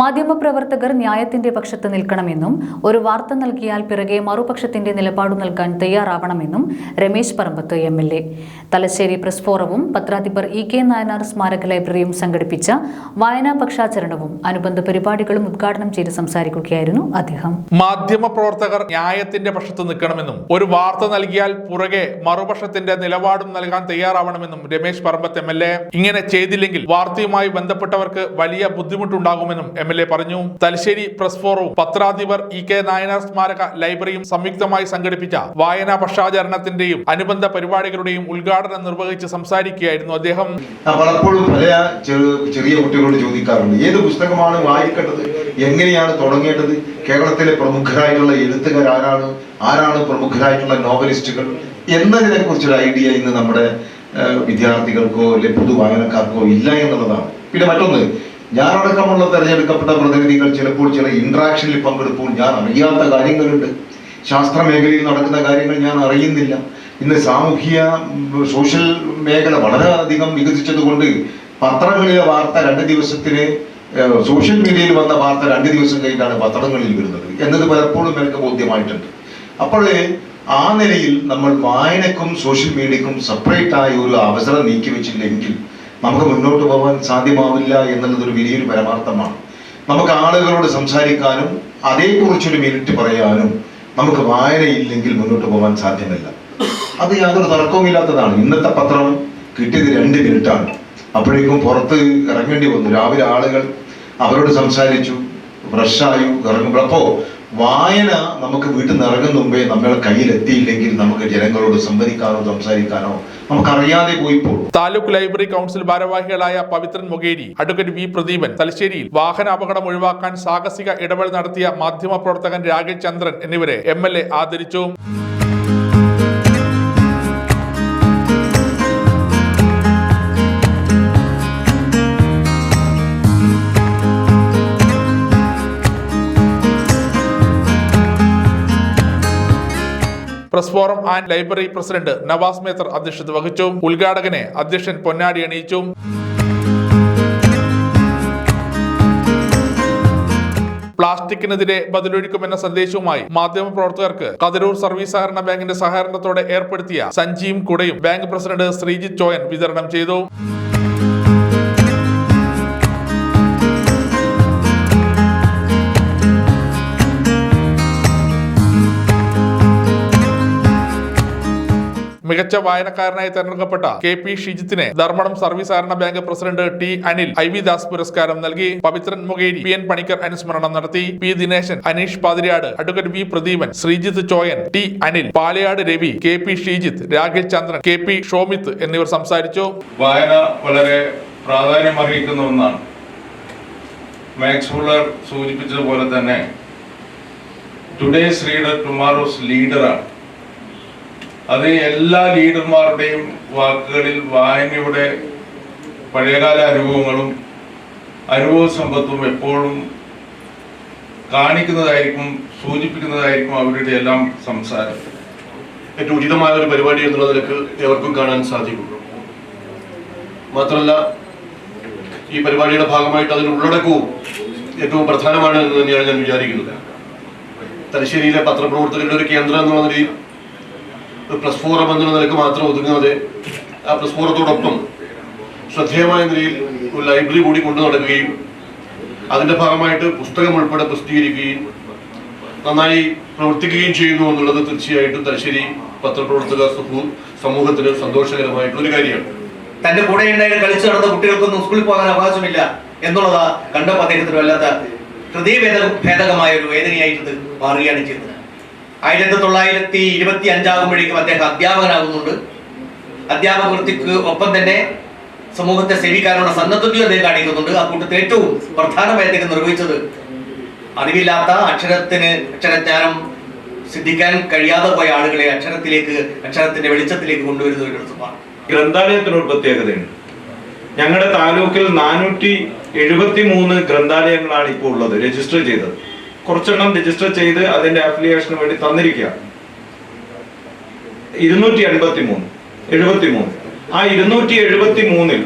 മാധ്യമപ്രവർത്തകർ ന്യായത്തിന്റെ പക്ഷത്ത് നിൽക്കണമെന്നും ഒരു വാർത്ത നൽകിയാൽ പിറകെ മറുപക്ഷത്തിന്റെ നിലപാട് നൽകാൻ തയ്യാറാവണമെന്നും Ramesh Parambath M L A. Thalassery press ഫോറവും പത്രാധിപർ ഇ കെ നായനാർ സ്മാരക ലൈബ്രറിയും സംഘടിപ്പിച്ച വായനാ പക്ഷാചരണവും അനുബന്ധ പരിപാടികളും ഉദ്ഘാടനം ചെയ്ത് സംസാരിക്കുകയായിരുന്നു അദ്ദേഹം. മാധ്യമപ്രവർത്തകർ ന്യായത്തിന്റെ പക്ഷത്ത് നിൽക്കണമെന്നും ഒരു വാർത്ത നൽകിയാൽ പുറകെ മറുപക്ഷത്തിന്റെ നിലപാടും നൽകാൻ തയ്യാറാവണമെന്നും രമേശ് പറമ്പത്ത് എം ഇങ്ങനെ ചെയ്തില്ലെങ്കിൽ വാർത്തയുമായി ബന്ധപ്പെട്ടവർക്ക് വലിയ ബുദ്ധിമുട്ടുണ്ടാകുമെന്നും എം എൽ എ പറഞ്ഞു. തലശ്ശേരി പ്രസ് ഫോറവും പത്രാധിപർ ഇ കെ നായനാർ സ്മാരക ലൈബ്രറിയും സംയുക്തമായി സംഘടിപ്പിച്ച വായനാ പക്ഷാചരണത്തിന്റെയും അനുബന്ധ പരിപാടികളുടെയും ഉദ്ഘാടനം നിർവഹിച്ച് സംസാരിക്കുകയായിരുന്നു അദ്ദേഹം. ചെറിയ കുട്ടികളോട് ചോദിക്കാറുണ്ട് ഏത് പുസ്തകമാണ് വായിക്കേണ്ടത്? എങ്ങനെയാണ് തുടങ്ങേണ്ടത്? കേരളത്തിലെ പ്രമുഖരായിട്ടുള്ള എഴുത്തുകാർ ആരാണ്? ആരാണ് പ്രമുഖരായിട്ടുള്ള നോവലിസ്റ്റുകൾ? എന്നതിനെ കുറിച്ചൊരു ഐഡിയ ഇന്ന് നമ്മുടെ വിദ്യാർത്ഥികൾക്കോ അല്ലെ പൊതു വായനക്കാർക്കോ ഇല്ല എന്നുള്ളതാണ്. പിന്നെ മറ്റൊന്ന് ഞാനടക്കമുള്ള തെരഞ്ഞെടുക്കപ്പെട്ട പ്രതിനിധികൾ ചിലപ്പോൾ ചില ഇൻട്രാക്ഷനിൽ പങ്കെടുപ്പോൾ ഞാൻ അറിയാത്ത കാര്യങ്ങളുണ്ട്. ശാസ്ത്ര മേഖലയിൽ നടക്കുന്ന കാര്യങ്ങൾ ഞാൻ അറിയുന്നില്ല. ഇന്ന് സാമൂഹ്യ സോഷ്യൽ മേഖല വളരെ വളരെയധികം വികസിച്ചതുകൊണ്ട് പത്രങ്ങളിലെ വാർത്ത രണ്ട് ദിവസത്തിന് സോഷ്യൽ മീഡിയയിൽ വന്ന വാർത്ത രണ്ട് ദിവസം കഴിഞ്ഞാണ് പത്രങ്ങളിൽ വരുന്നത് എന്നത് പലപ്പോഴും എനിക്ക് ബോധ്യമായിട്ടുണ്ട്. അപ്പോൾ ആ നിലയിൽ നമ്മൾ വായനക്കും സോഷ്യൽ മീഡിയക്കും സെപ്പറേറ്റ് ആയ ഒരു അവസരം നീക്കി വെച്ചില്ലെങ്കിൽ നമുക്ക് മുന്നോട്ട് പോകാൻ സാധ്യമാവില്ല എന്നുള്ളത് ഒരു വലിയൊരു പരമാർത്ഥമാണ്. നമുക്ക് ആളുകളോട് സംസാരിക്കാനും അതേക്കുറിച്ചൊരു മിനിറ്റ് പറയാനും നമുക്ക് വായനയില്ലെങ്കിൽ മുന്നോട്ട് പോകാൻ സാധ്യമല്ല. അത് യാതൊരു തർക്കവുമില്ലാത്തതാണ്. ഇന്നത്തെ പത്രം കിട്ടിയത് രണ്ട് മിനിറ്റാണ്. അപ്പോഴേക്കും പുറത്ത് ഇറങ്ങേണ്ടി വന്നു. രാവിലെ ആളുകൾ അവരോട് സംസാരിച്ചു. ഫ്രഷായു ഇറങ്ങുമ്പോൾ അപ്പോൾ വായന നമുക്ക് വീട്ടിൽ നിന്ന് ഇറങ്ങുന്ന മുമ്പേ നമ്മളെ കയ്യിലെത്തിയില്ലെങ്കിൽ നമുക്ക് ജനങ്ങളോട് സംവദിക്കാനോ സംസാരിക്കാനോ നമുക്കറിയാതെ പോയി പോകും താലൂക്ക് ലൈബ്രറി കൗൺസിൽ ഭാരവാഹികളായ പവിത്രൻ മുഖേരി അഡ്വക്കേറ്റ് വി പ്രദീപൻ തലശ്ശേരിയിൽ വാഹന അപകടം ഒഴിവാക്കാൻ സാഹസിക ഇടപെടൽ നടത്തിയ മാധ്യമപ്രവർത്തകൻ രാകേഷ് ചന്ദ്രൻ എന്നിവരെ എം ആദരിച്ചു. Press forum and library president Navas Methar അധ്യക്ഷത വഹിച്ചു. ഉദ്ഘാടകനെ അധ്യക്ഷൻ പൊന്നാടി അണിയിച്ചു. പ്ലാസ്റ്റിക്കിനെതിരെ ബദലൊഴുക്കുമെന്ന സന്ദേശവുമായി മാധ്യമപ്രവർത്തകർക്ക് കതിരൂർ സർവീസ് സഹകരണ ബാങ്കിന്റെ സഹകരണത്തോടെ ഏർപ്പെടുത്തിയ സഞ്ജീവ് കുടയും ബാങ്ക് പ്രസിഡന്റ് ശ്രീജിത് ചോയൻ വിതരണം ചെയ്തു. മികച്ച വായനക്കാരനായി തെരഞ്ഞെടുക്കപ്പെട്ട കെ പി ഷിജിത്തിനെ ധർമ്മടം സർവീസ് സഹകരണ bank president T Anil I V Das പുരസ്കാരം നൽകി പവിത്രൻ മുഖേരി പി എൻ പണിക്കർ അനുസ്മരണം നടത്തി. P Dineshan Aneesh Pathiriyad advocate V Pradeepan Sreejith Choyan T Anil Palayad Ravi K P Shijith Rakesh Chandran K P Shomith എന്നിവർ സംസാരിച്ചു. വായന വളരെ പ്രാധാന്യമർഹിക്കുന്ന ഒന്നാണ്. മാക്സ് ഫുള്ളർ സൂചിപ്പിച്ചതുപോലെ തന്നെ ടുഡേസ് റീഡർ ടുമാറോസ് ലീഡറാണ്. അത് എല്ലാ ലീഡർമാരുടെയും വാക്കുകളിൽ വായനയുടെ പഴയകാല അനുഭവങ്ങളും അനുഭവ സമ്പത്തും എപ്പോഴും കാണിക്കുന്നതായിരിക്കും സൂചിപ്പിക്കുന്നതായിരിക്കും അവരുടെ എല്ലാം സംസാരം. ഏറ്റവും ഉചിതമായ ഒരു പരിപാടി എന്നുള്ള നിലയ്ക്ക് ഏവർക്കും കാണാൻ സാധിക്കും മാത്രമല്ല ഈ പരിപാടിയുടെ ഭാഗമായിട്ട് അതിന് ഉള്ളടക്കവും ഏറ്റവും പ്രധാനമാണ് എന്ന് തന്നെയാണ് ഞാൻ വിചാരിക്കുന്നത്. തലശ്ശേരിയിലെ പത്രപ്രവർത്തകരുടെ ഒരു കേന്ദ്രം എന്നുള്ള നിലയിൽ പ്രസ് ഫോറം എന്നുള്ള നിലയ്ക്ക് മാത്രം ഒതുങ്ങാതെ ആ പ്ലസ് ഫോറത്തോടൊപ്പം ശ്രദ്ധേയമായ നിലയിൽ ഒരു ലൈബ്രറി കൂടി കൊണ്ടു നടക്കുകയും അതിന്റെ ഭാഗമായിട്ട് പുസ്തകം ഉൾപ്പെടെ പ്രസിദ്ധീകരിക്കുകയും നന്നായി പ്രവർത്തിക്കുകയും ചെയ്യുന്നു എന്നുള്ളത് തീർച്ചയായിട്ടും തലശ്ശേരി പത്രപ്രവർത്തക സമൂഹത്തിന് സന്തോഷകരമായിട്ടുള്ള ഒരു കാര്യമാണ്. തന്റെ കൂടെ ഉണ്ടായിട്ട് കളിച്ചു നടന്ന കുട്ടികൾക്കൊന്നും സ്കൂളിൽ പോകാൻ അവകാശമില്ല എന്നുള്ളതാ കണ്ടപ്പോൾ അദ്ദേഹത്തിന് വല്ലാത്ത ഹൃദയഭേദ ഭേദകമായ ഒരു വേദനയായിട്ട് മാറുകയാണ് ചെയ്തത്. ആയിരത്തി തൊള്ളായിരത്തി ഇരുപത്തി അഞ്ചാകുമ്പോഴേക്കും അദ്ദേഹം അധ്യാപകനാകുന്നുണ്ട്. അധ്യാപക വൃത്തിക്ക് ഒപ്പം തന്നെ സമൂഹത്തെ സേവിക്കാനുള്ള സന്നദ്ധതയും അദ്ദേഹം കാണിക്കുന്നുണ്ട്. ആ കൂട്ടത്തിൽ ഏറ്റവും പ്രധാനമായി അദ്ദേഹം നിർവഹിച്ചത് അറിവില്ലാത്ത അക്ഷരത്തിന് അക്ഷരജ്ഞാനം സിദ്ധിക്കാൻ കഴിയാതെ പോയ ആളുകളെ അക്ഷരത്തിലേക്ക് അക്ഷരത്തിന്റെ വെളിച്ചത്തിലേക്ക് കൊണ്ടുവരുന്ന ഒരു ദിവസമാണ് ഗ്രന്ഥാലയത്തിനൊരു പ്രത്യേകതയുണ്ട്. ഞങ്ങളുടെ താലൂക്കിൽ നാനൂറ്റി എഴുപത്തി മൂന്ന് ഗ്രന്ഥാലയങ്ങളാണ് ഇപ്പോൾ ഉള്ളത് രജിസ്റ്റർ ചെയ്തത്. കുറച്ചെണ്ണം രജിസ്റ്റർ ചെയ്ത് അതിന്റെ ആപ്ലിക്കേഷന് വേണ്ടി തന്നിരിക്കുക. ഇരുന്നൂറ്റി എൺപത്തി മൂന്ന് എഴുപത്തി മൂന്ന് ആ ഇരുന്നൂറ്റി എഴുപത്തി മൂന്നിൽ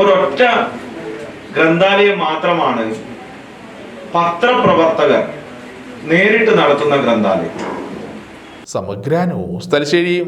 ഒരൊറ്റ ഗ്രന്ഥാലയം മാത്രമാണ് പത്രപ്രവർത്തകർ നേരിട്ട് നടത്തുന്ന ഗ്രന്ഥാലയം. സമഗ്രാനോ തലശ്ശേരി